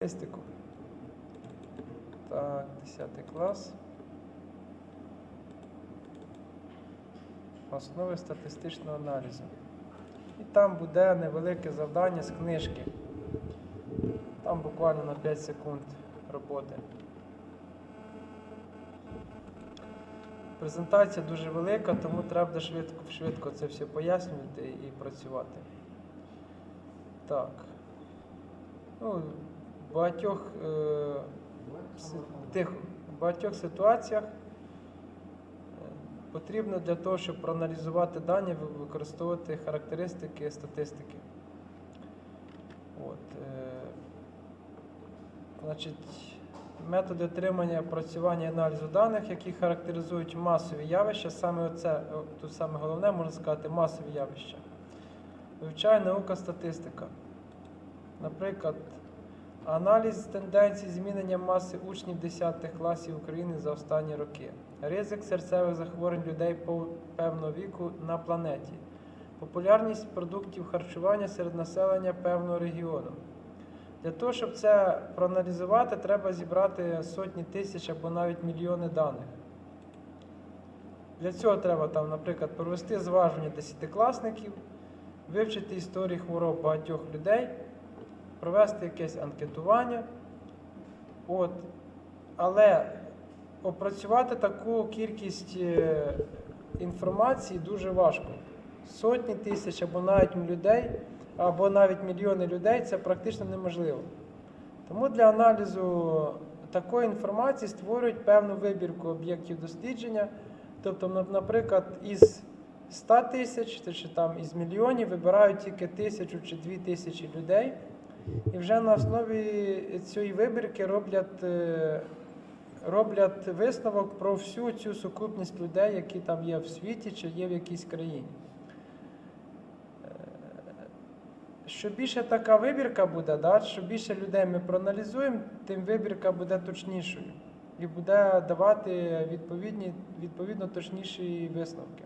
Статистику. Так, 10 клас. Основи статистичного аналізу. І там буде невелике завдання з книжки. Там буквально на 5 секунд роботи. Презентація дуже велика, тому треба швидко, швидко це все пояснювати і працювати. Так. Ну, в багатьох, е, багатьох ситуаціях е, потрібно для того, щоб проаналізувати дані, використовувати характеристики статистики. От, е, значить, методи отримання, опрацювання і аналізу даних, які характеризують масові явища, саме оце, тут саме головне, можна сказати, масові явища. Вивчає наука статистика. Наприклад, аналіз тенденцій змінення маси учнів 10 класів України за останні роки. Ризик серцевих захворювань людей пов- певного віку на планеті. Популярність продуктів харчування серед населення певного регіону. Для того, щоб це проаналізувати, треба зібрати сотні тисяч або навіть мільйони даних. Для цього треба, там, наприклад, провести зважування десятикласників, вивчити історії хвороб багатьох людей, провести якесь анкетування. От. Але опрацювати таку кількість е, інформації дуже важко. Сотні тисяч або навіть людей, або навіть мільйони людей це практично неможливо. Тому для аналізу такої інформації створюють певну вибірку об'єктів дослідження. Тобто, наприклад, із 100 тисяч чи там із мільйонів вибирають тільки тисячу чи дві тисячі людей. І вже на основі цієї вибірки роблять, е, роблять висновок про всю цю сукупність людей, які там є в світі чи є в якійсь країні. Е, Що більше така вибірка буде, да, що більше людей ми проаналізуємо, тим вибірка буде точнішою і буде давати відповідні, відповідно точніші висновки.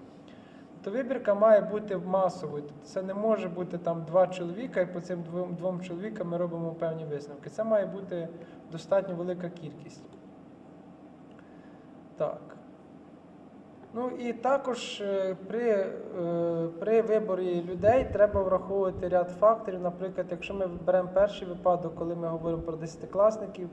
То вибірка має бути масовою. Тобто Це не може бути там два чоловіка, і по цим двом, двом чоловікам ми робимо певні висновки. Це має бути достатньо велика кількість. Так. Ну і також е, при, е, при виборі людей треба враховувати ряд факторів. Наприклад, якщо ми беремо перший випадок, коли ми говоримо про десятикласників,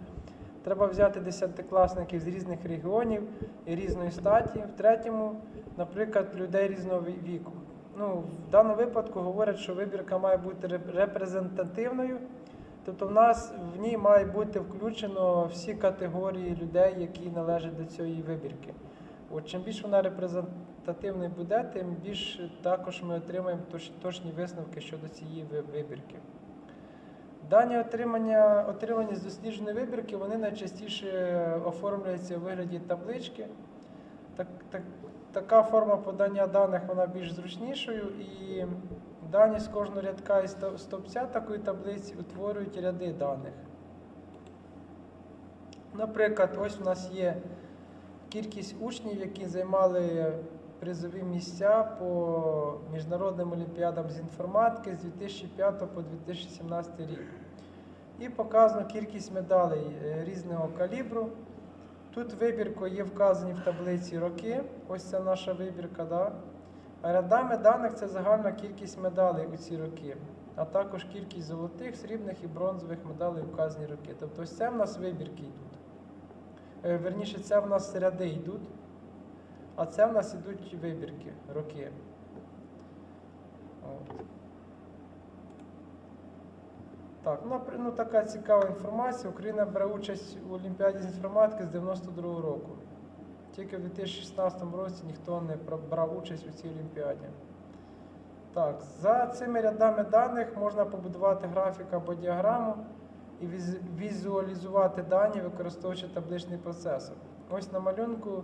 треба взяти десятикласників з різних регіонів і різної статі. В третьому, наприклад, людей різного віку. Ну, в даному випадку говорять, що вибірка має бути репрезентативною, тобто в нас в ній має бути включено всі категорії людей, які належать до цієї вибірки. От чим більше вона репрезентативною буде, тим більш також ми отримаємо точні висновки щодо цієї вибірки. Дані отримання, отримані з дослідженої вибірки, вони найчастіше оформлюються у вигляді таблички. Так, так, така форма подання даних вона більш зручнішою, і дані з кожного рядка і стовпця такої таблиці утворюють ряди даних. Наприклад, ось у нас є кількість учнів, які займали призові місця по міжнародним олімпіадам з інформатики з 2005 по 2017 рік. І показано кількість медалей е, різного калібру. Тут вибіркою є вказані в таблиці роки. Ось це наша вибірка. Да? А рядами даних це загальна кількість медалей у ці роки, а також кількість золотих, срібних і бронзових медалей у вказані роки. Тобто ось це в нас вибірки йдуть. Е, Верніше, це в нас ряди йдуть, а це в нас йдуть вибірки, роки. От. Так, ну, ну така цікава інформація. Україна бере участь у Олімпіаді з інформатики з 92-го року. Тільки в 2016 році ніхто не брав участь у цій Олімпіаді. Так, за цими рядами даних можна побудувати графік або діаграму і візуалізувати дані, використовуючи табличний процесор. Ось на малюнку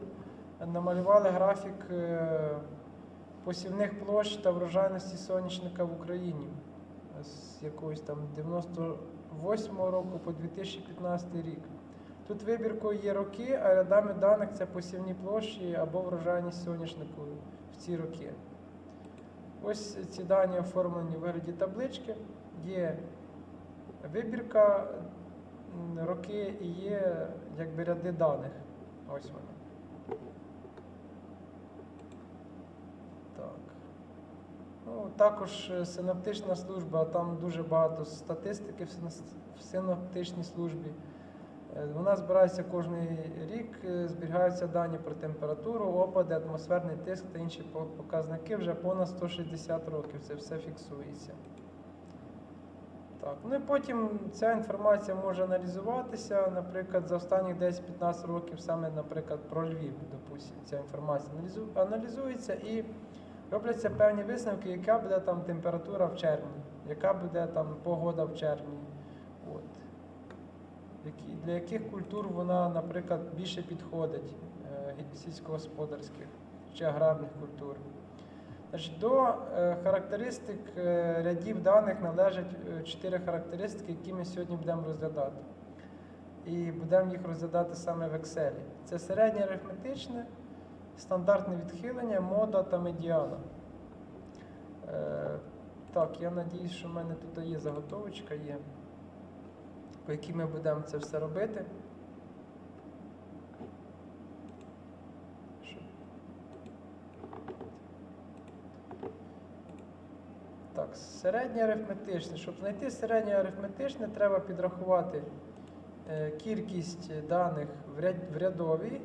намалювали графік е, посівних площ та врожайності соняшника в Україні з якогось там 98 року по 2015 рік. Тут вибіркою є роки, а рядами даних це посівні площі або врожайність соняшнику в ці роки. Ось ці дані оформлені в вигляді таблички. Є вибірка роки і є якби ряди даних. Ось вони. Так. Ну, також е, синаптична служба, там дуже багато статистики в синаптичній службі. Е, Вона збирається кожен рік, е, зберігаються дані про температуру, опади, атмосферний тиск та інші показники вже понад 160 років. Це все фіксується. Так. Ну і потім ця інформація може аналізуватися, наприклад, за останні 10-15 років, саме, наприклад, про Львів, допустимо, ця інформація аналізується і робляться певні висновки, яка буде там температура в червні, яка буде там погода в червні. От. Для яких культур вона, наприклад, більше підходить е, сільськогосподарських чи аграрних культур. Значить, до е, характеристик е, рядів даних належать чотири характеристики, які ми сьогодні будемо розглядати. І будемо їх розглядати саме в Excel. Це середнє арифметичне, стандартне відхилення, мода та медіана. Е, так, я надіюсь, що в мене тут є заготовочка є, по якій ми будемо це все робити. Так, середнє арифметичне. Щоб знайти середнє арифметичне, треба підрахувати е, кількість даних в рядовій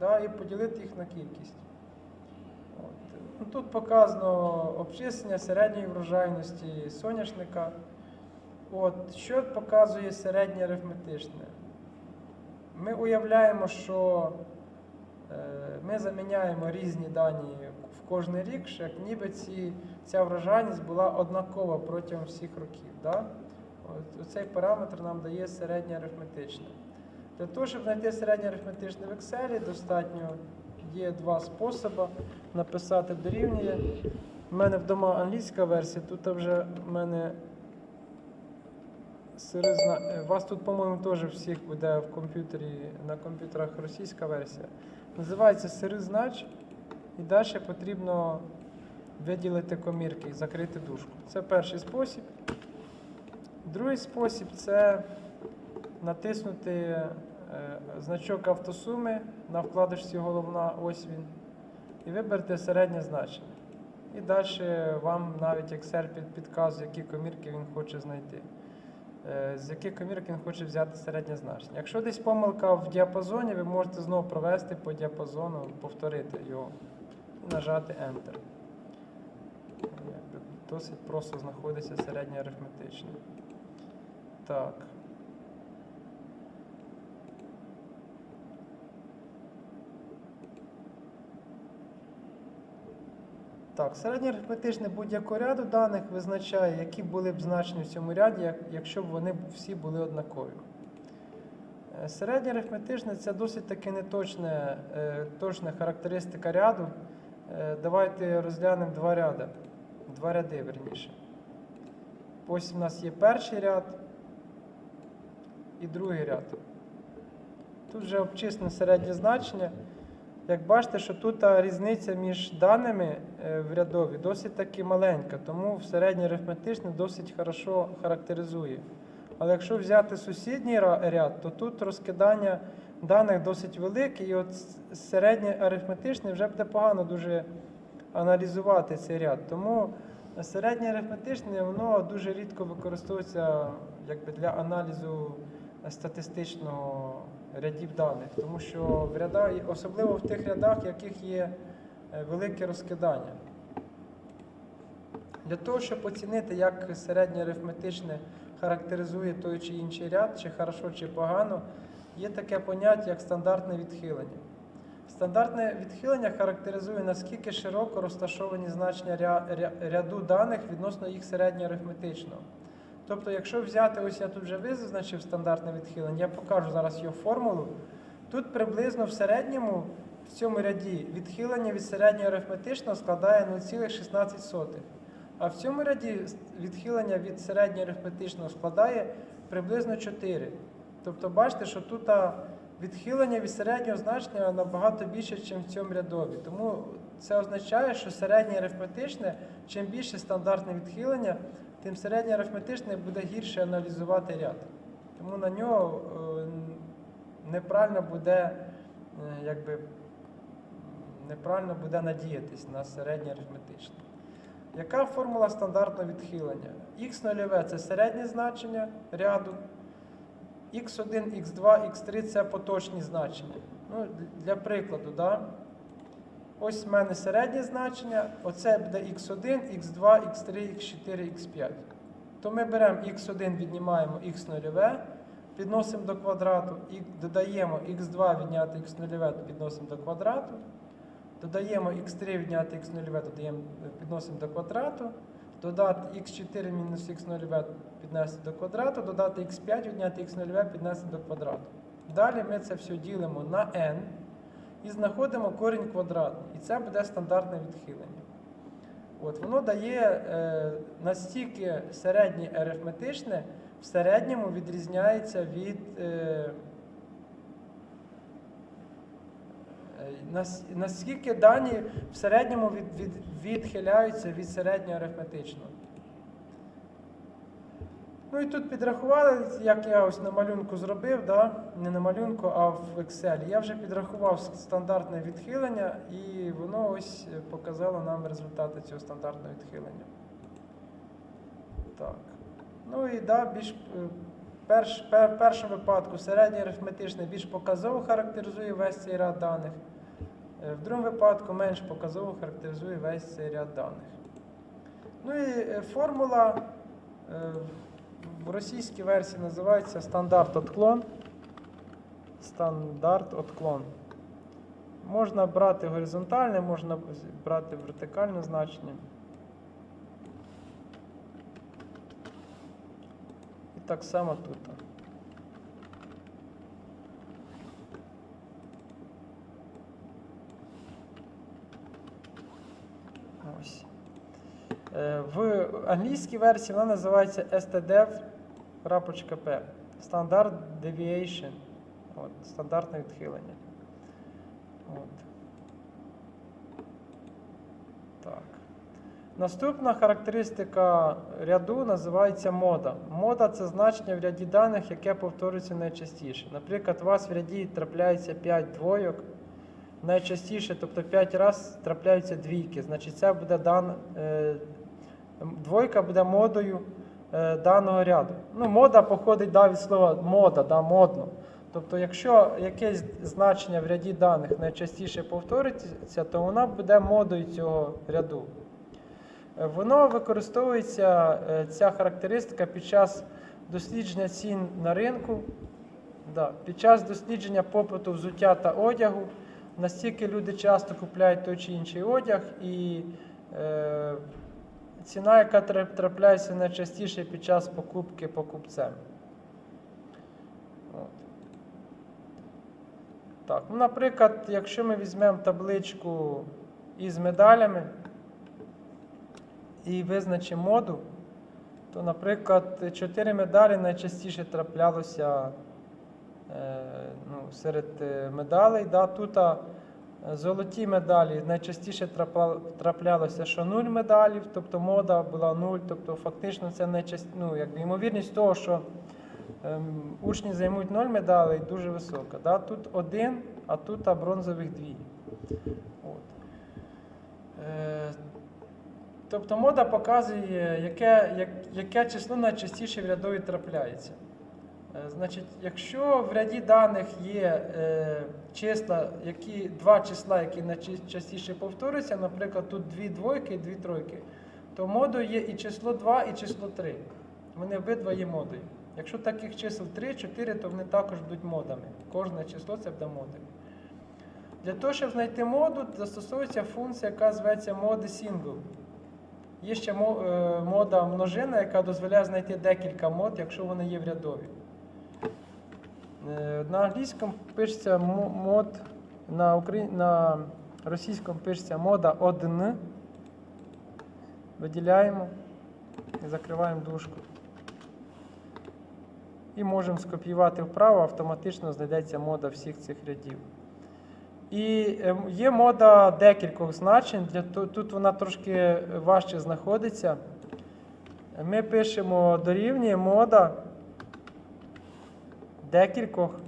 да, і поділити їх на кількість. От. Ну, Тут показано обчислення середньої врожайності соняшника. От, що показує середнє арифметичне? Ми уявляємо, що е, ми заміняємо різні дані в кожний рік, що як ніби ці, ця врожайність була однакова протягом всіх років. Да? От, оцей параметр нам дає середнє арифметичне. Для того, щоб знайти середнє арифметичне в Excel, достатньо є два способи написати дорівнює. У мене вдома англійська версія, тут вже в мене сиризна. е, У вас тут, по-моєму, теж всіх буде в комп'ютері на комп'ютерах російська версія. Називається сиризнач, і далі потрібно виділити комірки і закрити дужку. Це перший спосіб. Другий спосіб це натиснути е, значок автосуми на вкладочці головна, ось він, і виберете середнє значення. І далі вам навіть Excel підказує, які комірки він хоче знайти. Е, З яких комірок він хоче взяти середнє значення. Якщо десь помилка в діапазоні, ви можете знову провести по діапазону, повторити його і нажати Enter. Досить просто знаходиться середнє арифметичне. Так. Так, середнє арифметичне будь-якого ряду даних визначає, які були б значення в цьому ряді, якщо б вони всі були однакові. Е, Середнє арифметичне це досить таки неточна е, точна характеристика ряду. Е, Давайте розглянемо два ряди. Два ряди, верніше. Ось у нас є перший ряд і другий ряд. Тут вже обчислене середнє значення. Як бачите, що тут різниця між даними е, в рядові досить таки маленька, тому в середнє арифметичне досить хорошо характеризує. Але якщо взяти сусідній ряд, то тут розкидання даних досить велике, і от середнє арифметичне вже буде погано дуже аналізувати цей ряд. Тому середнє арифметичне воно дуже рідко використовується якби, для аналізу статистичного рядів даних, тому що в рядах, особливо в тих рядах, в яких є е, велике розкидання. Для того, щоб оцінити, як середнє арифметичне характеризує той чи інший ряд, чи хорошо, чи погано, є таке поняття, як стандартне відхилення. Стандартне відхилення характеризує, наскільки широко розташовані значення ря- ря- ряду даних відносно їх середньоарифметичного. Тобто, якщо взяти, ось я тут вже визначив стандартне відхилення, я покажу зараз його формулу. Тут приблизно в середньому в цьому ряді відхилення від середнього арифметичного складає 0,16. А в цьому ряді відхилення від середнього арифметичного складає приблизно 4. Тобто бачите, що тут відхилення від середнього значення набагато більше, ніж в цьому рядові. Тому це означає, що середнє арифметичне, чим більше стандартне відхилення, тим середнє арифметичне буде гірше аналізувати ряд. Тому на нього е, неправильно буде, е, якби, неправильно буде надіятись на середнє арифметичне. Яка формула стандартного відхилення? Х0 це середнє значення ряду, x1, x2, x3 це поточні значення. Ну, для прикладу, да? Ось в мене середнє значення, оце буде x1, x2, x3, x4, x5. То ми беремо x1, віднімаємо x0, підносимо до квадрату, і додаємо x2 відняти x0, підносимо до квадрату. Додаємо x3 відняти x0, додаємо, підносимо до квадрату. Додати x4 мінус x0 піднести до квадрату, додати x5 відняти x0 піднести до квадрату. Далі ми це все ділимо на n і знаходимо корінь квадратний. І це буде стандартне відхилення. От, воно дає е, настільки середнє арифметичне, в середньому відрізняється від. Е, е, наскільки дані в середньому від, від, відхиляються від середнього арифметичного. Ну і тут підрахували, як я ось на малюнку зробив, да? не на малюнку, а в Excel. Я вже підрахував стандартне відхилення, і воно ось показало нам результати цього стандартного відхилення. Так. Ну і да, більш е, перш, пер, першому випадку середнє арифметичне більш показово характеризує весь цей ряд даних. Е, В другому випадку менш показово характеризує весь цей ряд даних. Ну і е, формула в російській версії називається стандарт отклон. Стандарт отклон. Можна брати горизонтальне, можна брати вертикальне значення. І так само тут. Ось. Е, В англійській версії вона називається stdev.p. Standard Deviation. От, стандартне відхилення. От. Так. Наступна характеристика ряду називається мода. Мода це значення в ряді даних, яке повторюється найчастіше. Наприклад, у вас в ряді трапляється 5 двойок. Найчастіше, тобто 5 разів трапляються двійки. Значить, це буде дан, е, двойка буде модою е, даного ряду. Ну, мода походить да, від слова мода, да, модно. Тобто, якщо якесь значення в ряді даних найчастіше повториться, то вона буде модою цього ряду. Е, Воно використовується, е, ця характеристика під час дослідження цін на ринку, да, під час дослідження попиту взуття та одягу. Настільки люди часто купляють той чи інший одяг, і е, ціна, яка трапляється найчастіше під час покупки покупцем. Так, ну, наприклад, якщо ми візьмемо табличку із медалями і визначимо моду, то, наприклад, 4 медалі найчастіше траплялося е, ну, серед е, медалей. Да, тут золоті медалі найчастіше траплялося, що 0 медалів, тобто мода була 0, тобто фактично це найчаст... ну, якби, ймовірність того, що ем, учні займуть 0 медалей, дуже висока. Да? Тут один, а тут а, бронзових дві. От. Е, тобто мода показує, яке, як, яке число найчастіше в рядові трапляється. Е, Значить, якщо в ряді даних є е, числа, які, два числа, які найчастіше повторюються, наприклад, тут дві двойки і дві тройки, то модою є і число 2, і число 3. Вони обидва є модою. Якщо таких чисел 3, 4, то вони також будуть модами. Кожне число це буде модою. Для того, щоб знайти моду, застосовується функція, яка зветься моди single. Є ще е, мода множина, яка дозволяє знайти декілька мод, якщо вони є в рядові. Е, На англійському пишеться мод, на, украї... на російському пишеться мода 1. Виділяємо і закриваємо дужку. І можемо скопіювати вправо, автоматично знайдеться мода всіх цих рядів. І ем, є мода декількох значень. Для, тут вона трошки важче знаходиться. Ми пишемо дорівнює мода декількох.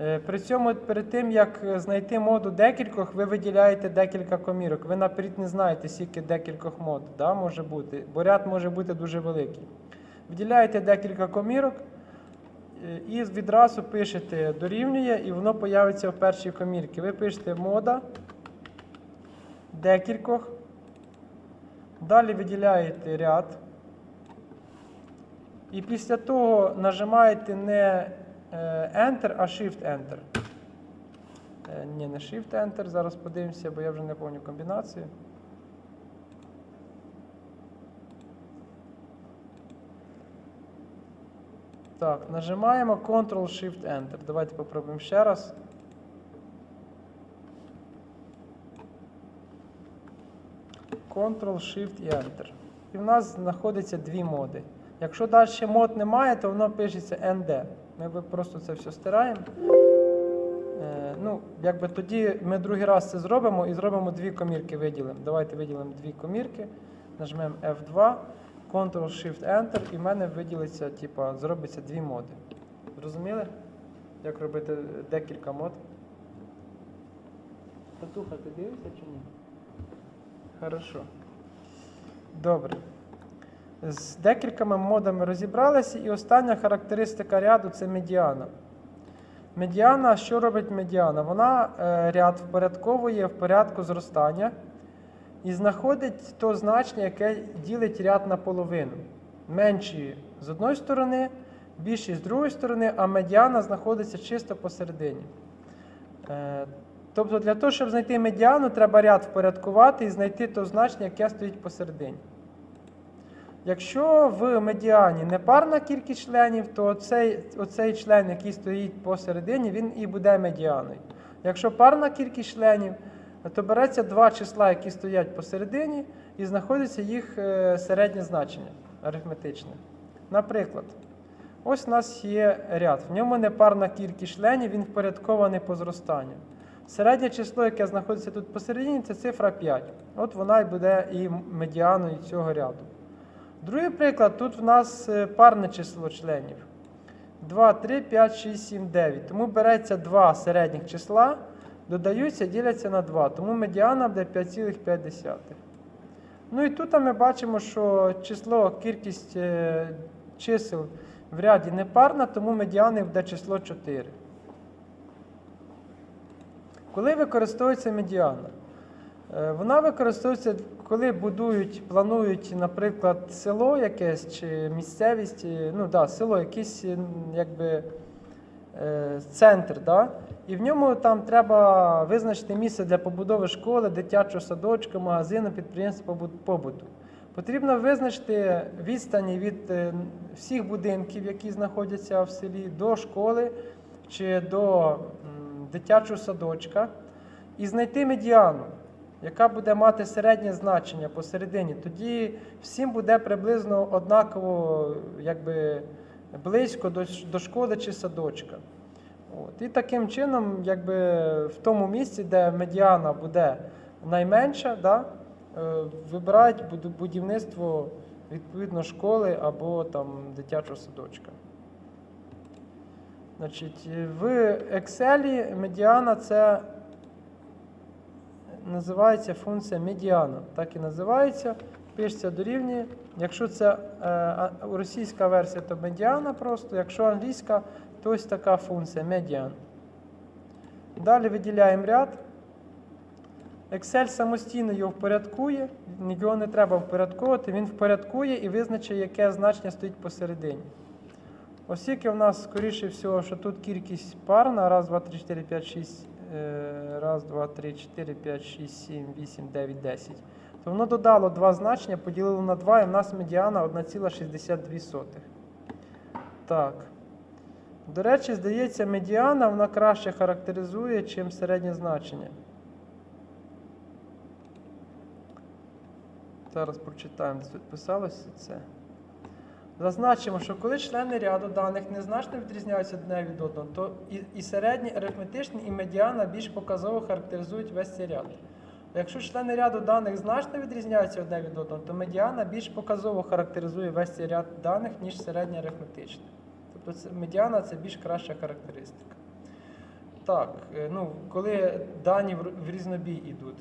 Е, При цьому перед тим, як знайти моду декількох, ви виділяєте декілька комірок. Ви наперед не знаєте, скільки декількох мод да, може бути, бо ряд може бути дуже великий. Виділяєте декілька комірок е, і відразу пишете дорівнює, і воно появиться в першій комірці. Ви пишете мода декількох. Далі виділяєте ряд. І після того нажимаєте не е, Enter, а Shift-Enter. Е, Ні, не Shift-Enter. Зараз подивимося, бо я вже не пам'ятаю комбінацію. Так, нажимаємо Ctrl-Shift-Enter. Давайте попробуємо ще раз. Ctrl-Shift і Enter. І в нас знаходиться дві моди. Якщо далі мод немає, то воно пишеться ND. Ми просто це все стираємо. Е, ну, якби тоді ми другий раз це зробимо і зробимо дві комірки виділимо. Давайте виділимо дві комірки, нажмемо F2, Ctrl-Shift-Enter, і в мене виділиться, типа, зробиться дві моди. Зрозуміли? Як робити декілька мод? Татуха, ти дивишся чи ні? Хорошо. Добре. З декількома модами розібралися, і остання характеристика ряду це медіана. Медіана, що робить медіана? Вона е, ряд впорядковує в порядку зростання і знаходить то значення, яке ділить ряд на половину. Менші з одної сторони, більші з другої сторони, а медіана знаходиться чисто посередині. Е, Тобто для того, щоб знайти медіану, треба ряд впорядкувати і знайти то значення, яке стоїть посередині. Якщо в медіані непарна кількість членів, то оцей, оцей член, який стоїть посередині, він і буде медіаною. Якщо парна кількість членів, то береться два числа, які стоять посередині, і знаходиться їх е, середнє значення арифметичне. Наприклад, ось у нас є ряд. В ньому непарна кількість членів, він впорядкований по зростанню. Середнє число, яке знаходиться тут посередині, це цифра 5. От вона і буде і медіаною цього ряду. Другий приклад, тут в нас е, парне число членів. 2, 3, 5, 6, 7, 9. Тому береться два середніх числа, додаються, діляться на 2. Тому медіана буде 5,5. Ну і тут ми бачимо, що число, кількість е, чисел в ряді непарна, тому медіани буде число 4. Коли використовується медіана? Е, Вона використовується, коли будують, планують, наприклад, село якесь чи місцевість, е, ну да, село, якийсь е, якби, е, центр, да? і в ньому там треба визначити місце для побудови школи, дитячого садочка, магазину, підприємства побуту. Потрібно визначити відстані від е, всіх будинків, які знаходяться в селі, до школи чи до дитячого садочка, і знайти медіану, яка буде мати середнє значення посередині. Тоді всім буде приблизно однаково якби, близько до, до школи чи садочка. От. І таким чином, якби, в тому місці, де медіана буде найменша, да, е, вибирають будівництво відповідно школи або там, дитячого садочка. Значить, в Excel медіана це називається функція медіана. Так і називається. Пишеться дорівнює. Якщо це е, російська версія, то медіана просто. Якщо англійська, то ось така функція медіан. Далі виділяємо ряд. Excel самостійно його впорядкує, його не треба впорядковувати, він впорядкує і визначить, яке значення стоїть посередині. Оскільки в нас, скоріше всього, що тут кількість парна, раз, два, три, чотири, п'ять, шість, е, раз, два, три, чотири, п'ять, шість, сім, вісім, дев'ять, десять, то воно додало два значення, поділило на два, і в нас медіана 1,62. Так. До речі, здається, медіана вона краще характеризує, чим середнє значення. Зараз прочитаємо, де тут писалося це. Зазначимо, що коли члени ряду даних незначно відрізняються одне від одного, то і, і середній, арифметичний, і медіана більш показово характеризують весь цей ряд. Якщо члени ряду даних значно відрізняються одне від одного, то медіана більш показово характеризує весь цей ряд даних, ніж середній арифметичний. то це, медіана це більш краща характеристика. Так, е, ну, коли дані в, різнобій йдуть.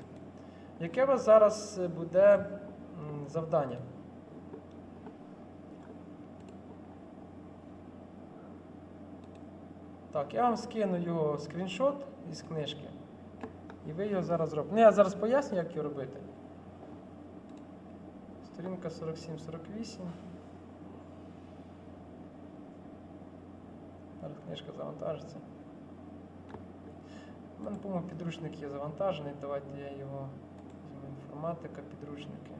Яке у вас зараз буде завдання? Так, я вам скину його скріншот із книжки. І ви його зараз зробите. Ну, я зараз поясню, як його робити. Сторінка 47-48. Зараз книжка завантажиться. У мене, по-моєму, підручник є завантажений. Давайте я його візьму. Інформатика, підручники.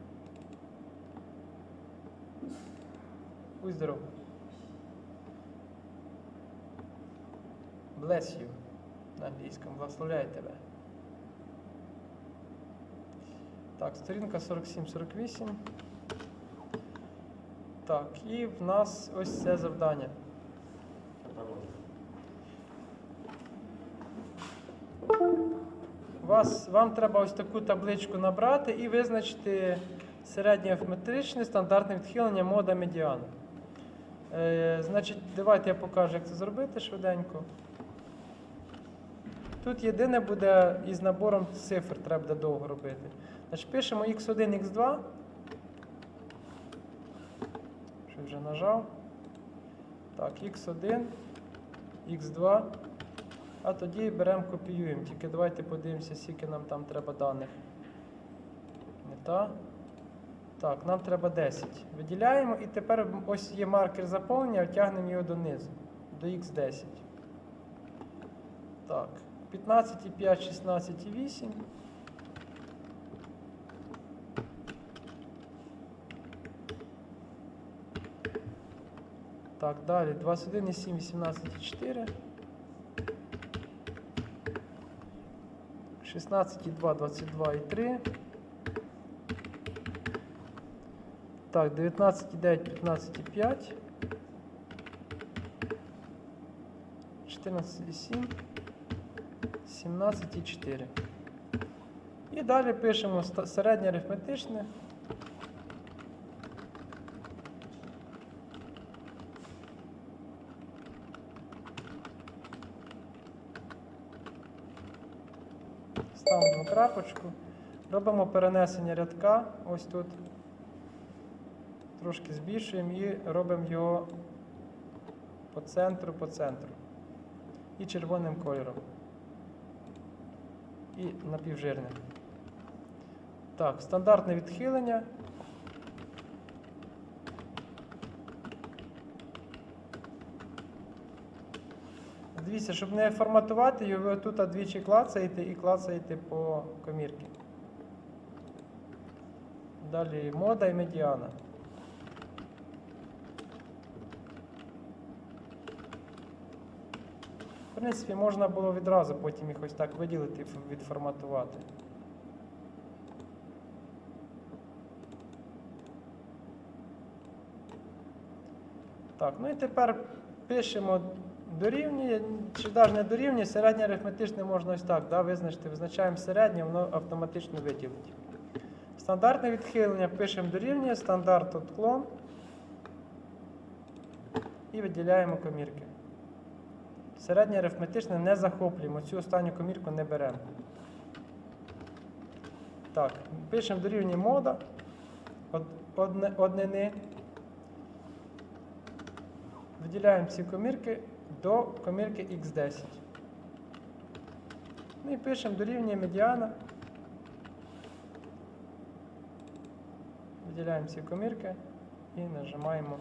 Будь здоров. Bless you на англійському. Благословляю тебе. Так, сторінка 47-48. Так, і в нас ось це завдання. Вас, вам треба ось таку табличку набрати і визначити середнє арифметичне стандартне відхилення мода медіан. Е, значить, давайте я покажу, як це зробити швиденько. Тут єдине буде із набором цифр, треба довго робити. Значить, пишемо x1, x2. Що вже нажав. Так, x1, x2. А тоді беремо, копіюємо. Тільки давайте подивимося, скільки нам там треба даних. Не та. Так, нам треба 10. Виділяємо і тепер ось є маркер заповнення, тягнемо його донизу, до x10. Так, 15,5, 16,8. Так, далі 21,7, 18,4. 16,2, 22,3. Так, 19,9, 15,5. 14,7. 17,4. І далі пишемо середнє арифметичне. Ставимо крапочку. Робимо перенесення рядка ось тут. Трошки збільшуємо і робимо його по центру, по центру. І червоним кольором. І напівжирним. Так, стандартне відхилення. Дивіться, щоб не форматувати його, ви тут двічі клацаєте і клацаєте по комірці. Далі мода і медіана. Принципі, можна було відразу потім їх ось так виділити відформатувати. Так, ну і тепер пишемо дорівнює, чи навіть не дорівнює, середнє арифметичне можна ось так да, визначити. Визначаємо середнє, воно автоматично виділить. Стандартне відхилення пишемо дорівнює, стандарт отклон і виділяємо комірки. Середнє арифметичне не захоплюємо, цю останню комірку не беремо. Так, пишемо дорівнює мода, однини. Виділяємо ці комірки до комірки x10. Ну і пишемо дорівнює медіана. Виділяємо ці комірки і нажимаємо